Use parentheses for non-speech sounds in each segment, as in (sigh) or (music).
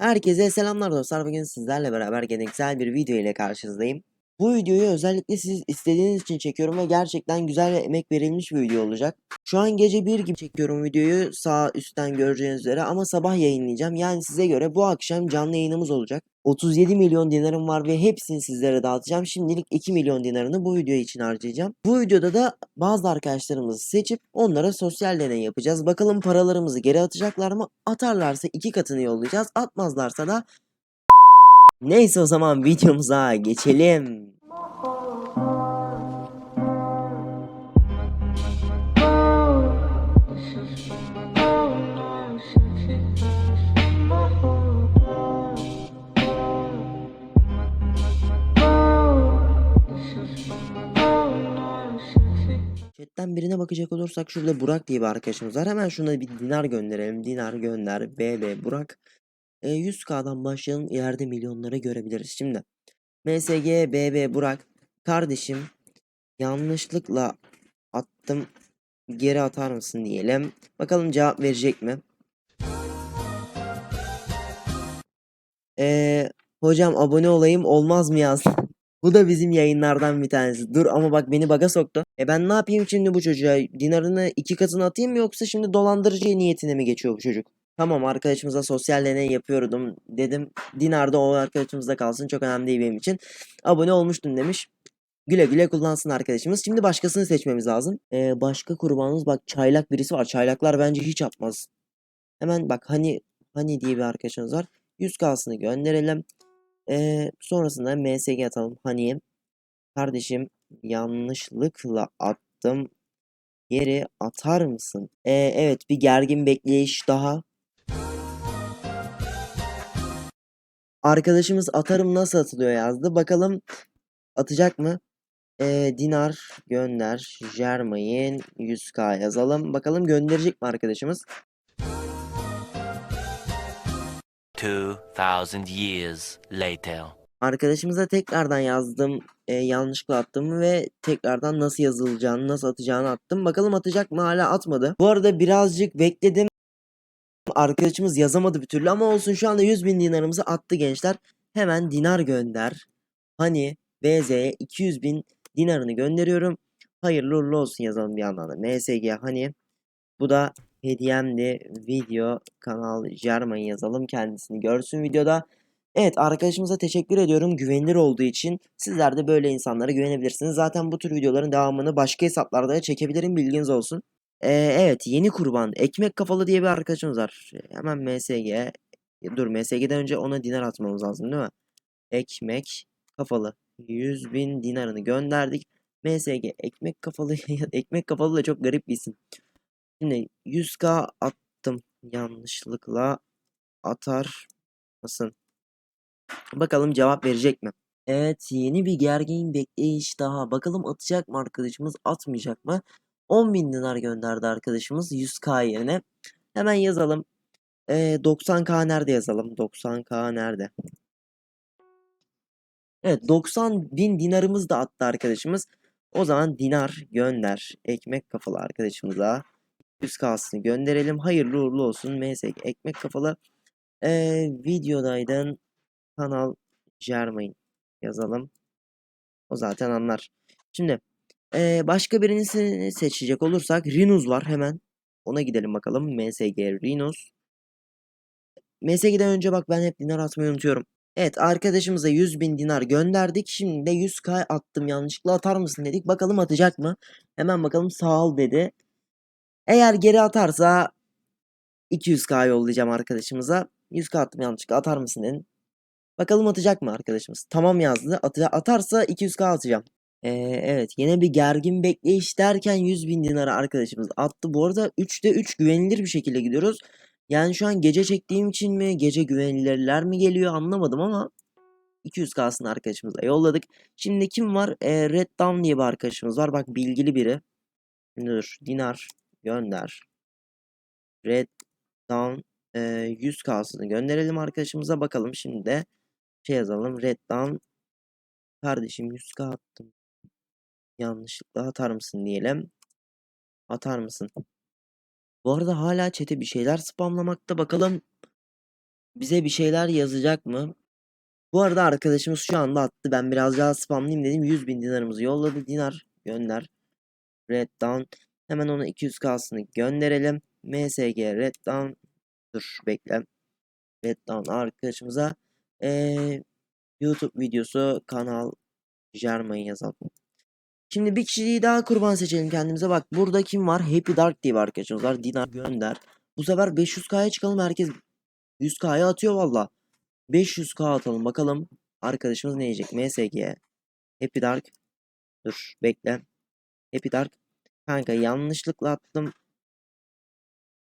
Herkese selamlar dostlar. Bugün sizlerle beraber geleneksel bir video ile karşınızdayım. Bu videoyu özellikle siz istediğiniz için çekiyorum ve gerçekten güzel ve emek verilmiş bir video olacak. Şu an gece 1 gibi çekiyorum videoyu sağ üstten göreceğiniz üzere ama sabah yayınlayacağım. Yani size göre bu akşam canlı yayınımız olacak. 37 milyon dinarım var ve hepsini sizlere dağıtacağım. Şimdilik 2 milyon dinarını bu video için harcayacağım. Bu videoda da bazı arkadaşlarımızı seçip onlara sosyal deney yapacağız. Bakalım paralarımızı geri atacaklar mı? Atarlarsa iki katını yollayacağız. Atmazlarsa da Neyse o zaman videomuza geçelim. Chatten birine bakacak olursak şurada Burak diye bir arkadaşımız var. Hemen şuna bir dinar gönderelim. Dinar gönder. BB Burak. E, 100K'dan başlayalım. ileride milyonları görebiliriz. Şimdi MSG BB Burak. Kardeşim yanlışlıkla attım. Geri atar mısın diyelim. Bakalım cevap verecek mi? Eee hocam abone olayım olmaz mı yazdı. Bu da bizim yayınlardan bir tanesi. Dur ama bak beni baga soktu. E ben ne yapayım şimdi bu çocuğa? Dinarını iki katını atayım mı yoksa şimdi dolandırıcı niyetine mi geçiyor bu çocuk? Tamam arkadaşımıza sosyal deney yapıyordum dedim. Dinar da o arkadaşımızda kalsın çok önemli değil benim için. Abone olmuştun demiş. Güle güle kullansın arkadaşımız. Şimdi başkasını seçmemiz lazım. Ee, başka kurbanımız bak çaylak birisi var. Çaylaklar bence hiç atmaz. Hemen bak hani hani diye bir arkadaşımız var. 100K'sını gönderelim. Ee, sonrasında MSG atalım. Hani kardeşim yanlışlıkla attım. Geri atar mısın? Ee, evet bir gergin bekleyiş daha. Arkadaşımız atarım nasıl atılıyor yazdı. Bakalım atacak mı? Ee, dinar gönder. Jermain 100k yazalım. Bakalım gönderecek mi arkadaşımız? 2000 years later. Arkadaşımıza tekrardan yazdım. e, yanlışlıkla attım ve tekrardan nasıl yazılacağını, nasıl atacağını attım. Bakalım atacak mı? Hala atmadı. Bu arada birazcık bekledim. Arkadaşımız yazamadı bir türlü ama olsun şu anda 100 bin dinarımızı attı gençler. Hemen dinar gönder. Hani BZ'ye 200 bin dinarını gönderiyorum. Hayırlı uğurlu olsun yazalım bir yandan da. MSG hani bu da hediyemdi. Video kanal Jermain yazalım kendisini görsün videoda. Evet arkadaşımıza teşekkür ediyorum güvenilir olduğu için. Sizler de böyle insanlara güvenebilirsiniz. Zaten bu tür videoların devamını başka hesaplarda da çekebilirim bilginiz olsun. Ee, evet yeni kurban ekmek kafalı diye bir arkadaşımız var. Hemen MSG. Dur MSG'den önce ona dinar atmamız lazım değil mi? Ekmek kafalı. 100 bin dinarını gönderdik. MSG ekmek kafalı (laughs) ekmek kafalı da çok garip bir isim. Şimdi 100k attım yanlışlıkla atar mısın? Bakalım cevap verecek mi? Evet yeni bir gergin bekleyiş daha. Bakalım atacak mı arkadaşımız atmayacak mı? 10 bin dinar gönderdi arkadaşımız 100k yerine. Hemen yazalım. Ee, 90k nerede yazalım? 90k nerede? Evet 90 bin dinarımız da attı arkadaşımız. O zaman dinar gönder. Ekmek kafalı arkadaşımıza. 100k'sını gönderelim. Hayırlı uğurlu olsun. MSK ekmek kafalı. Ee, videodaydın. Kanal Jermain yazalım. O zaten anlar. Şimdi ee, başka birini se- seçecek olursak Rinus var hemen. Ona gidelim bakalım. MSG Rinus. MSG'den önce bak ben hep dinar atmayı unutuyorum. Evet arkadaşımıza 100 bin dinar gönderdik. Şimdi de 100k attım yanlışlıkla atar mısın dedik. Bakalım atacak mı? Hemen bakalım sağ ol dedi. Eğer geri atarsa 200k yollayacağım arkadaşımıza. 100k attım yanlışlıkla atar mısın dedim. Bakalım atacak mı arkadaşımız? Tamam yazdı. At atarsa 200k atacağım. Ee, evet yine bir gergin bekleyiş derken 100 bin dinara arkadaşımız attı. Bu arada 3'te 3 güvenilir bir şekilde gidiyoruz. Yani şu an gece çektiğim için mi gece güvenilirler mi geliyor anlamadım ama 200k'sını arkadaşımıza yolladık. Şimdi kim var? Ee, Red Down diye bir arkadaşımız var. Bak bilgili biri. Dur. Dinar gönder. Red Down e, 100k'sını gönderelim arkadaşımıza. Bakalım şimdi de şey yazalım. Red Down kardeşim 100k attım. Yanlışlıkla atar mısın diyelim. Atar mısın? Bu arada hala chat'e bir şeyler spamlamakta. Bakalım bize bir şeyler yazacak mı? Bu arada arkadaşımız şu anda attı. Ben biraz daha spamlayayım dedim. 100 bin dinarımızı yolladı. Dinar gönder. Red Down. Hemen ona 200k'sını gönderelim. MSG Red Down. Dur bekle. Red Down arkadaşımıza. Ee, YouTube videosu kanal Jermain yazalım. Şimdi bir kişiyi daha kurban seçelim kendimize. Bak burada kim var? Happy Dark diye bir arkadaşımız var. Dinar gönder. Bu sefer 500k'ya çıkalım. Herkes 100k'ya atıyor valla. 500k atalım bakalım. Arkadaşımız ne yiyecek? MSG. Happy Dark. Dur bekle. Happy Dark. Kanka yanlışlıkla attım.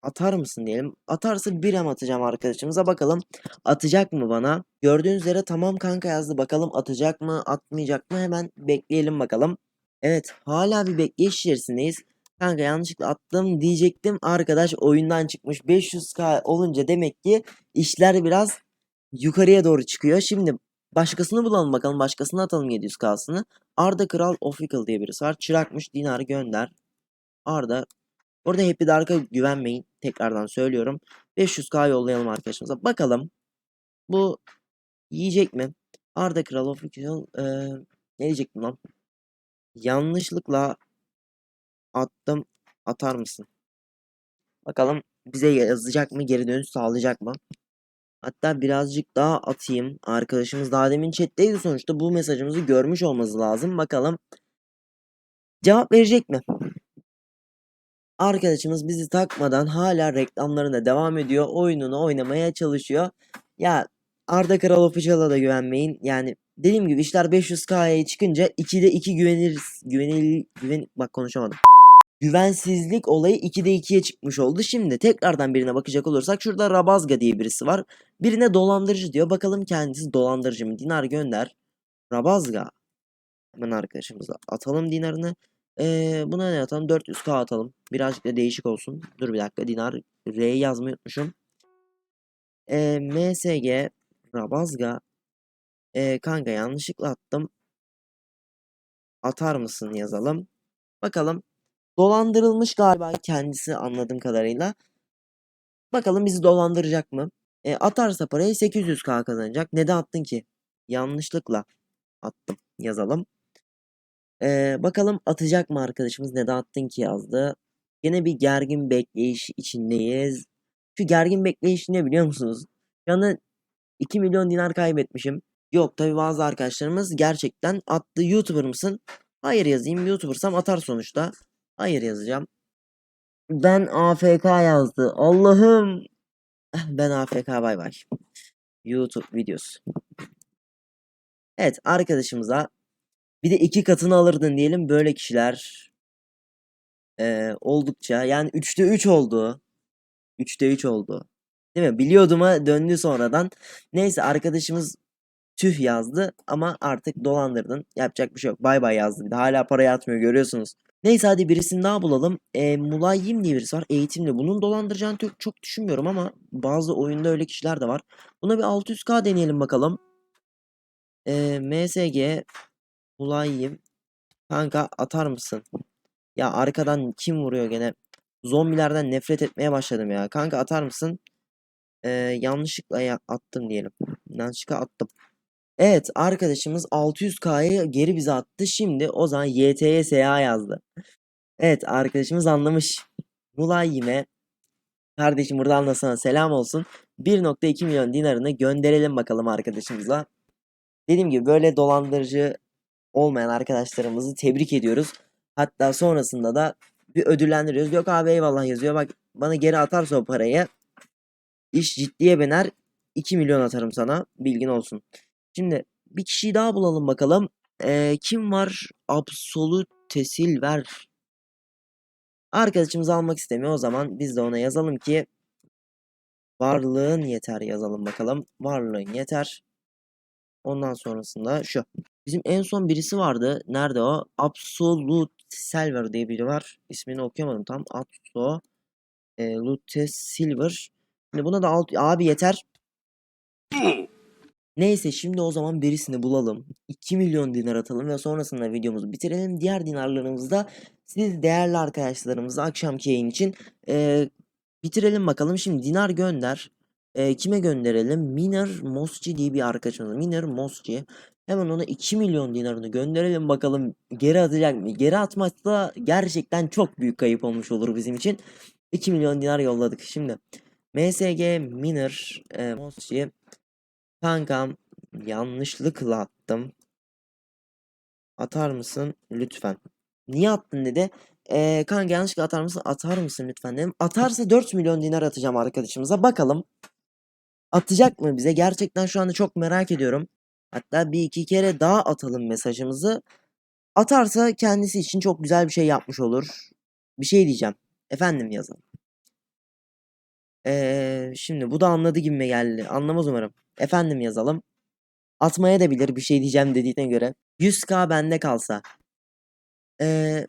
Atar mısın diyelim. Atarsa bir em atacağım arkadaşımıza. Bakalım atacak mı bana? Gördüğünüz üzere tamam kanka yazdı. Bakalım atacak mı atmayacak mı? Hemen bekleyelim bakalım. Evet hala bir bekleyiş içerisindeyiz. Kanka yanlışlıkla attım diyecektim. Arkadaş oyundan çıkmış. 500k olunca demek ki işler biraz yukarıya doğru çıkıyor. Şimdi başkasını bulalım bakalım. Başkasını atalım 700k'sını. Arda Kral Official diye birisi var. Çırakmış dinar gönder. Arda. Orada Happy Dark'a güvenmeyin. Tekrardan söylüyorum. 500k yollayalım arkadaşımıza. Bakalım. Bu yiyecek mi? Arda Kral Official. eee, ne diyecektim lan? Yanlışlıkla attım. Atar mısın? Bakalım bize yazacak mı? Geri dönüş sağlayacak mı? Hatta birazcık daha atayım. Arkadaşımız daha demin chatteydi sonuçta. Bu mesajımızı görmüş olması lazım. Bakalım cevap verecek mi? Arkadaşımız bizi takmadan hala reklamlarına devam ediyor. Oyununu oynamaya çalışıyor. Ya Arda Kral Official'a da güvenmeyin. Yani dediğim gibi işler 500k'ya çıkınca 2'de 2 güveniriz. Güvenil, güven, bak konuşamadım. Güvensizlik olayı 2'de 2'ye çıkmış oldu. Şimdi tekrardan birine bakacak olursak şurada Rabazga diye birisi var. Birine dolandırıcı diyor. Bakalım kendisi dolandırıcı mı? Dinar gönder. Rabazga. Hemen arkadaşımıza atalım dinarını. Ee, buna ne atalım? 400k atalım. Birazcık da değişik olsun. Dur bir dakika. Dinar R'yi yazmayı unutmuşum. Ee, MSG Rabazga. Ee, kanka yanlışlıkla attım. Atar mısın yazalım. Bakalım. Dolandırılmış galiba kendisi anladığım kadarıyla. Bakalım bizi dolandıracak mı? E, atarsa parayı 800k kazanacak. Neden attın ki? Yanlışlıkla attım. Yazalım. E, bakalım atacak mı arkadaşımız? Neden attın ki yazdı. Yine bir gergin bekleyiş içindeyiz. Şu gergin bekleyiş ne biliyor musunuz? Şu anda 2 milyon dinar kaybetmişim. Yok tabi bazı arkadaşlarımız gerçekten attı. YouTuber mısın? Hayır yazayım. YouTubersam atar sonuçta. Hayır yazacağım. Ben AFK yazdı. Allah'ım. Eh, Ben AFK bay bay. YouTube videosu. Evet arkadaşımıza bir de iki katını alırdın diyelim böyle kişiler eee, oldukça yani 3'te 3 oldu. 3'te 3 oldu. Değil mi? Biliyordum'a döndü sonradan. Neyse arkadaşımız tüh yazdı ama artık dolandırdın. Yapacak bir şey yok. Bay bay yazdı. Hala parayı atmıyor görüyorsunuz. Neyse hadi birisini daha bulalım. E, Mulayim diye birisi var. Eğitimli. Bunun dolandıracağını çok, çok düşünmüyorum ama bazı oyunda öyle kişiler de var. Buna bir 600k deneyelim bakalım. E, MSG Mulayim. Kanka atar mısın? Ya arkadan kim vuruyor gene? Zombilerden nefret etmeye başladım ya. Kanka atar mısın? E, yanlışlıkla ya- attım diyelim. Yanlışlıkla attım. Evet arkadaşımız 600k'yı geri bize attı. Şimdi o zaman YTSA yazdı. Evet arkadaşımız anlamış. Mulayime kardeşim buradan da sana selam olsun. 1.2 milyon dinarını gönderelim bakalım arkadaşımıza. Dediğim gibi böyle dolandırıcı olmayan arkadaşlarımızı tebrik ediyoruz. Hatta sonrasında da bir ödüllendiriyoruz. Yok abi eyvallah yazıyor. Bak bana geri atarsa o parayı iş ciddiye biner. 2 milyon atarım sana. Bilgin olsun. Şimdi bir kişiyi daha bulalım bakalım. Ee, kim var? Absolute Silver. Arkadaşımız almak istemiyor. O zaman biz de ona yazalım ki varlığın yeter yazalım bakalım. Varlığın yeter. Ondan sonrasında şu. Bizim en son birisi vardı. Nerede o? Absolute Silver diye biri var. İsmini okuyamadım tam. Absolute Silver. Şimdi buna da alt... Abi yeter. Neyse şimdi o zaman birisini bulalım. 2 milyon dinar atalım ve sonrasında videomuzu bitirelim. Diğer dinarlarımızı da siz değerli arkadaşlarımızla akşamki yayın için eee, bitirelim bakalım. Şimdi dinar gönder. Ee, kime gönderelim? Miner Mosci diye bir arkadaşımız. Miner Mosci. Hemen ona 2 milyon dinarını gönderelim bakalım geri atacak mı? Geri atmazsa gerçekten çok büyük kayıp olmuş olur bizim için. 2 milyon dinar yolladık. Şimdi MSG Miner e, Mosci kankam yanlışlıkla attım. Atar mısın lütfen? Niye attın dedi. Eee kanka yanlışlıkla atar mısın? Atar mısın lütfen dedim. Atarsa 4 milyon dinar atacağım arkadaşımıza. Bakalım. Atacak mı bize? Gerçekten şu anda çok merak ediyorum. Hatta bir iki kere daha atalım mesajımızı. Atarsa kendisi için çok güzel bir şey yapmış olur. Bir şey diyeceğim. Efendim yazalım. Eee şimdi bu da anladı gibime geldi. Anlamaz umarım. Efendim yazalım. Atmaya da bilir bir şey diyeceğim dediğine göre. 100k bende kalsa. Eee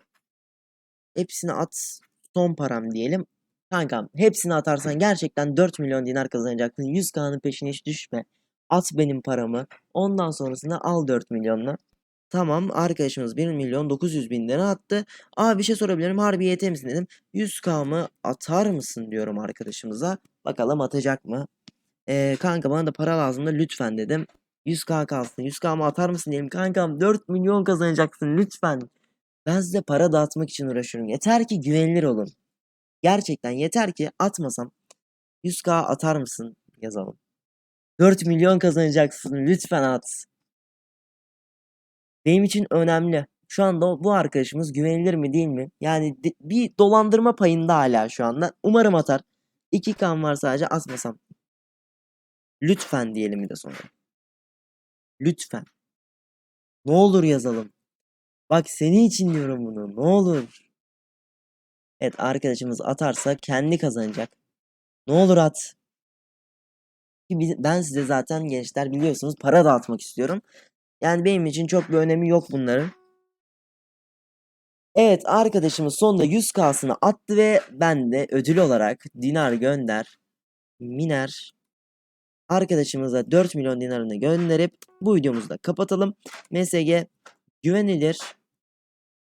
hepsini at son param diyelim. Kankam hepsini atarsan gerçekten 4 milyon dinar kazanacaksın. 100k'nın peşine hiç düşme. At benim paramı. Ondan sonrasında al 4 milyonla. Tamam arkadaşımız 1 milyon 900 bin lira attı. Aa bir şey sorabilirim harbiyete misin dedim. 100k'mı atar mısın diyorum arkadaşımıza. Bakalım atacak mı? Ee, kanka bana da para lazım da lütfen dedim. 100k kalsın. 100k'mı atar mısın diyelim. Kankam 4 milyon kazanacaksın lütfen. Ben size para dağıtmak için uğraşıyorum. Yeter ki güvenilir olun. Gerçekten yeter ki atmasam 100k atar mısın yazalım. 4 milyon kazanacaksın lütfen at. Benim için önemli. Şu anda bu arkadaşımız güvenilir mi değil mi? Yani bir dolandırma payında hala şu anda. Umarım atar. 2K'm var sadece atmasam. Lütfen diyelim bir de sonra. Lütfen. Ne olur yazalım. Bak senin için diyorum bunu. Ne olur. Evet arkadaşımız atarsa kendi kazanacak. Ne olur at. Ben size zaten gençler biliyorsunuz para dağıtmak istiyorum. Yani benim için çok bir önemi yok bunların. Evet arkadaşımız sonunda 100K'sını attı ve ben de ödül olarak dinar gönder. Miner arkadaşımıza 4 milyon dinarını gönderip bu videomuzu da kapatalım. MSG güvenilir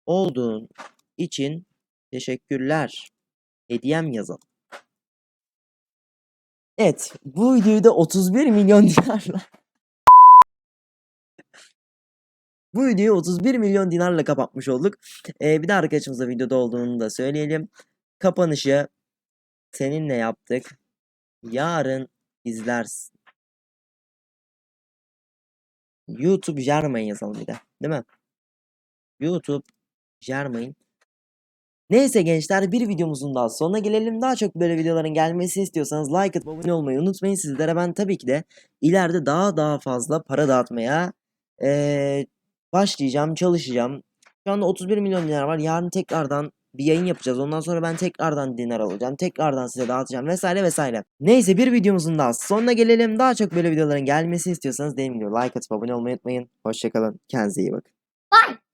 olduğun için teşekkürler. Hediyem yazalım. Evet bu videoyu da 31 milyon (laughs) dinarla Bu videoyu 31 milyon dinarla kapatmış olduk. Ee, bir de arkadaşımıza videoda olduğunu da söyleyelim. Kapanışı seninle yaptık. Yarın izlersin. YouTube Jarmain yazalım bir de. Değil mi? YouTube Jarmain. Neyse gençler bir videomuzun daha sonuna gelelim. Daha çok böyle videoların gelmesini istiyorsanız like atıp abone olmayı unutmayın. Sizlere ben tabii ki de ileride daha daha fazla para dağıtmaya eee, başlayacağım, çalışacağım. Şu anda 31 milyon dinar var. Yarın tekrardan bir yayın yapacağız. Ondan sonra ben tekrardan dinar alacağım. Tekrardan size dağıtacağım vesaire vesaire. Neyse bir videomuzun daha sonuna gelelim. Daha çok böyle videoların gelmesini istiyorsanız dediğim gibi like atıp abone olmayı unutmayın. Hoşçakalın. Kendinize iyi bakın. Bye.